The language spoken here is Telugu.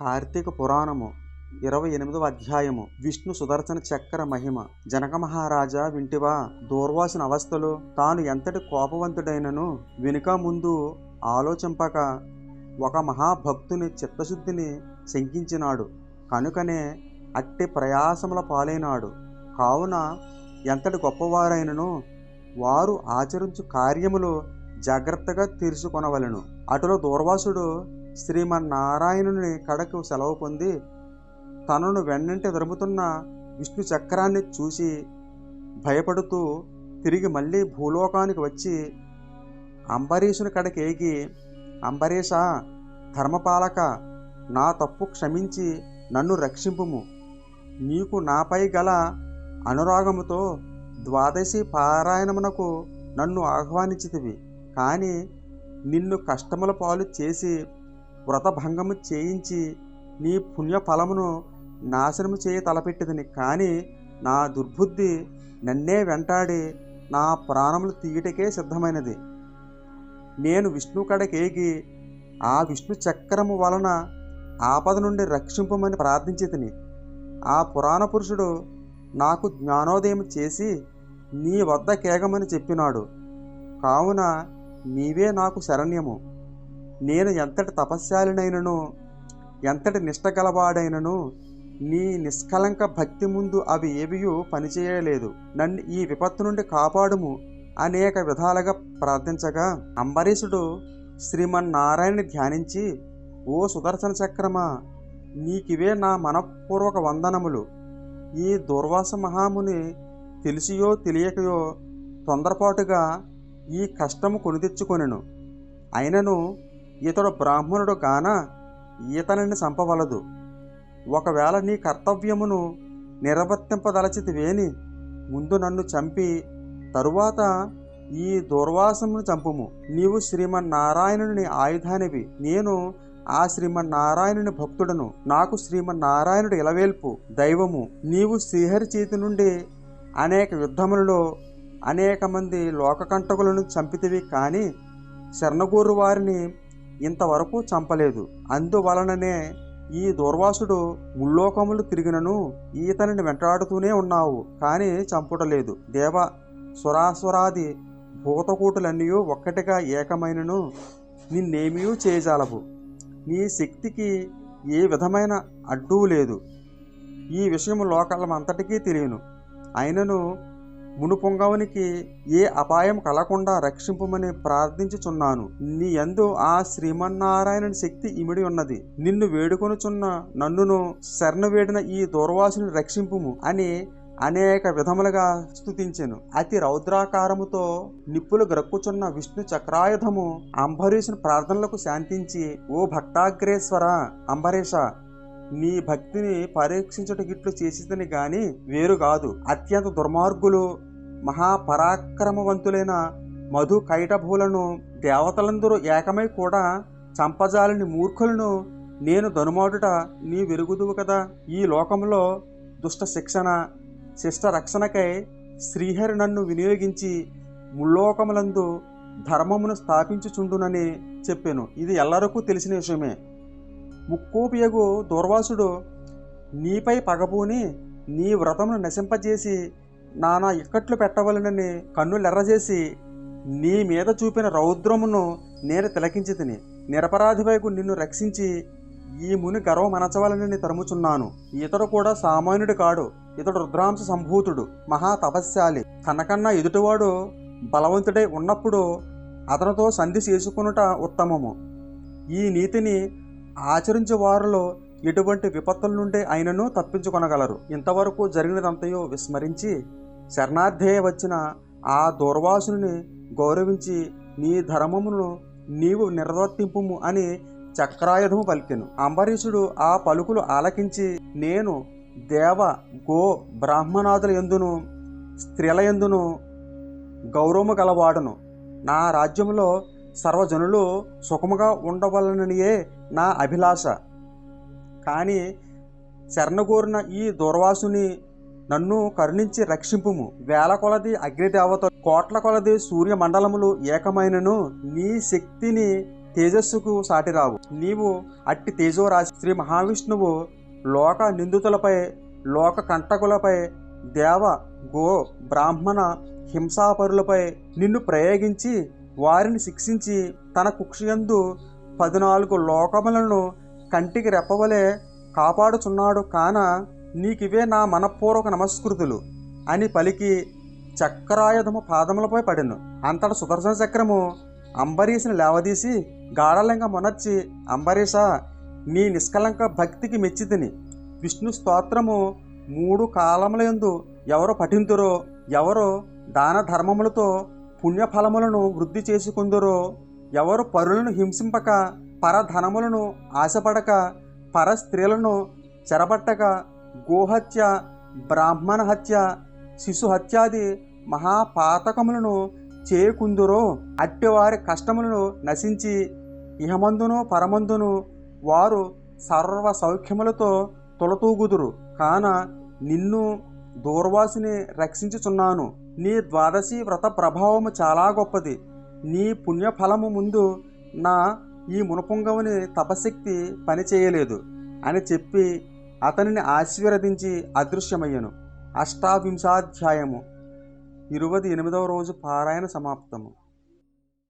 కార్తీక పురాణము ఇరవై ఎనిమిదవ అధ్యాయము. విష్ణు సుదర్శన చక్ర మహిమ. జనక మహారాజా వింటివా దూర్వాసిన అవస్థలు తాను ఎంతటి కోపవంతుడైనను వెనుక ముందు ఆలోచింపక ఒక మహాభక్తుని చిత్తశుద్ధిని శంకించినాడు. కనుకనే అట్టి ప్రయాసముల పాలైనాడు. కావున ఎంతటి గొప్పవారైనను వారు ఆచరించు కార్యములు జాగ్రత్తగా తీర్చుకొనవలెను. అటులో దూర్వాసుడు శ్రీమన్నారాయణుని కడకు సెలవు పొంది తనను వెన్నంటి దరుముతున్న విష్ణు చక్రాన్ని చూసి భయపడుతూ తిరిగి మళ్ళీ భూలోకానికి వచ్చి అంబరీషుని కడకేగి అంబరీష ధర్మపాలక నా తప్పు క్షమించి నన్ను రక్షింపుము. నీకు నాపై గల అనురాగముతో ద్వాదశి పారాయణమునకు నన్ను ఆహ్వానించితివి. కానీ నిన్ను కష్టముల పాలు చేసి వ్రతభంగము చేయించి నీ పుణ్యఫలమును నాశనము చేయ తలపెట్టిదని కానీ నా దుర్బుద్ధి నన్నే వెంటాడి నా ప్రాణములు తీయటకే సిద్ధమైనది. నేను విష్ణు కడకేగి ఆ విష్ణు చక్రము వలన ఆపద నుండి రక్షింపమని ప్రార్థించి తిని ఆ పురాణ పురుషుడు నాకు జ్ఞానోదయం చేసి నీ వద్ద కేగమని చెప్పినాడు. కావున నీవే నాకు శరణ్యము. నేను ఎంతటి తపస్శాలినైనను ఎంతటి నిష్టగలవాడైనను నీ నిష్కలంక భక్తి ముందు అవి ఏవియూ పనిచేయలేదు. నన్ను ఈ విపత్తు నుండి కాపాడుము అనేక విధాలుగా ప్రార్థించగా అంబరీషుడు శ్రీమన్నారాయణని ధ్యానించి ఓ సుదర్శన చక్రమా నీకివే నా మనఃపూర్వక వందనములు. ఈ దుర్వాస మహాముని తెలిసియో తెలియకయో తొందరపాటుగా ఈ కష్టము కొని తెచ్చుకొనెను. అయినను ఇతడు బ్రాహ్మణుడు గాన ఈతనని చంపవలదు. ఒకవేళ నీ కర్తవ్యమును నిర్వర్తింపదలచితివేని ముందు నన్ను చంపి తరువాత ఈ దుర్వాసమును చంపుము. నీవు శ్రీమన్నారాయణుని ఆయుధానివి. నేను ఆ శ్రీమన్నారాయణుని భక్తుడను. నాకు శ్రీమన్నారాయణుడు ఇలవేల్పు దైవము. నీవు శ్రీహరి చేతి నుండి అనేక యుద్ధములలో అనేక మంది లోకకంటకులను చంపితివి కానీ శరణగూరు వారిని ఇంతవరకు చంపలేదు. అందువలననే ఈ దుర్వాసుడు ముల్లోకములు తిరిగినను ఈతనిని వెంటాడుతూనే ఉన్నావు. కానీ చంపుటలేదు. దేవ సురాసురాది భూతకూటులన్నీ ఒక్కటిగా ఏకమైనను నిన్నేమీ చేయజాలవు. నీ శక్తికి ఏ విధమైన అడ్డు లేదు. ఈ విషయం లోకలమంతటికీ తెలియను. అయినను మునుపొంగవునికి ఏ అపాయం కలగకుండా రక్షింపమని ప్రార్థించుచున్నాను. నీ యందు ఆ శ్రీమన్నారాయణుని శక్తి ఇమిడి ఉన్నది. నిన్ను వేడుకొనుచున్న నన్నును శరణు వేడిన ఈ దూర్వాసుని రక్షింపుము అని అనేక విధములుగా స్థుతించెను అతి రౌద్రాకారముతో నిప్పులు గ్రక్కుచున్న విష్ణు చక్రాయుధము అంబరీషుని ప్రార్థనలకు శాంతించి ఓ భక్తాగ్రేశ్వర అంబరీష నీ భక్తిని పరీక్షించుటగిట్లు చేసిదని గాని వేరు కాదు. అత్యంత దుర్మార్గులు మహాపరాక్రమవంతులైన మధు కైటభూలను దేవతలందరూ ఏకమై కూడా చంపజాలని మూర్ఖులను నేను దనుమాడుట నీ వెరుగుదువు కదా. ఈ లోకంలో దుష్ట శిక్షణ శిష్ట రక్షణకై శ్రీహరి నన్ను వినియోగించి ముల్లోకములందు ధర్మమును స్థాపించుచుండునని చెప్పాను. ఇది ఎల్లరకు తెలిసిన విషయమే. ముక్కోపియగు దూర్వాసుడు నీపై పగబూని నీ వ్రతమును నశింపజేసి నానా ఇక్కట్లు పెట్టవలనని కన్నులెర్రజేసి నీ మీద చూపిన రౌద్రమును నేను తిలకించి తిని నిరపరాధివైపు నిన్ను రక్షించి ఈ ముని గర్వమనచవలనని తరుముచున్నాను. ఇతడు కూడా సామాన్యుడు కాడు. ఇతడు రుద్రాంశ సంభూతుడు మహాతపస్శాలి తనకన్నా ఎదుటివాడు బలవంతుడై ఉన్నప్పుడు అతనితో సంధి చేసుకునుట ఉత్తమము. ఈ నీతిని ఆచరించే వారిలో ఎటువంటి విపత్తుల నుండి ఆయనను తప్పించుకొనగలరు. ఇంతవరకు జరిగినదంతయో విస్మరించి శరణార్థే వచ్చిన ఆ దూర్వాసుని గౌరవించి నీ ధర్మమును నీవు నిర్వర్తింపుము అని చక్రాయుధము పలికెను. అంబరీషుడు ఆ పలుకులు ఆలకించి నేను దేవ గో బ్రాహ్మణాదుల ఎందును స్త్రీల ఎందును గౌరవము గలవాడును. నా రాజ్యంలో సర్వజనులు సుఖముగా ఉండవలననియే నా అభిలాష. కానీ శరణగోరిన ఈ దూర్వాసుని నన్ను కరుణించి రక్షింపుము. వేల కొలది అగ్నిదేవత కోట్ల కొలది సూర్యమండలములు ఏకమైనను నీ శక్తిని తేజస్సుకు సాటిరావు. నీవు అట్టి తేజోరాశి శ్రీ మహావిష్ణువు లోక నిందితులపై లోక కంటకులపై దేవ గో బ్రాహ్మణ హింసాపరులపై నిన్ను ప్రయోగించి వారిని శిక్షించి తన కుక్షయందు పద్నాలుగు లోకములను కంటికి రెప్పవలే కాపాడుచున్నాడు కాన నీకివే నా మనపూర్వక నమస్కృతులు అని పలికి చక్రాయుధము పాదములపై పడెను. అంతట సుదర్శన చక్రము అంబరీషుని లేవదీసి గాఢలింగ మొనర్చి అంబరీష నీ నిష్కలంక భక్తికి మెచ్చితిని విష్ణు స్తోత్రము మూడు కాలములందు ఎవరు పఠింతురో ఎవరు దాన ధర్మములతో పుణ్యఫలములను వృద్ధి చేసుకుందరో ఎవరు పరులను హింసింపక పరధనములను ఆశపడక పర స్త్రీలను చెరబట్టక గోహత్య బ్రాహ్మణ హత్య శిశు హత్యాది మహాపాతకములను చేకుందురో అట్టివారి కష్టములను నశించి ఇహమందును పరమందును వారు సర్వ సౌఖ్యములతో తొలతూగుదురు. కాన నిన్ను దూర్వాసిని రక్షించుచున్నాను. నీ ద్వాదశి వ్రత ప్రభావము చాలా గొప్పది. నీ పుణ్యఫలము ముందు నా ఈ మునపుంగవుని తపశక్తి పనిచేయలేదు అని చెప్పి అతనిని ఆశీర్వదించి అదృశ్యమయ్యను. అష్టావింశాధ్యాయము. ఇరవై ఎనిమిదవ రోజు పారాయణ సమాప్తము.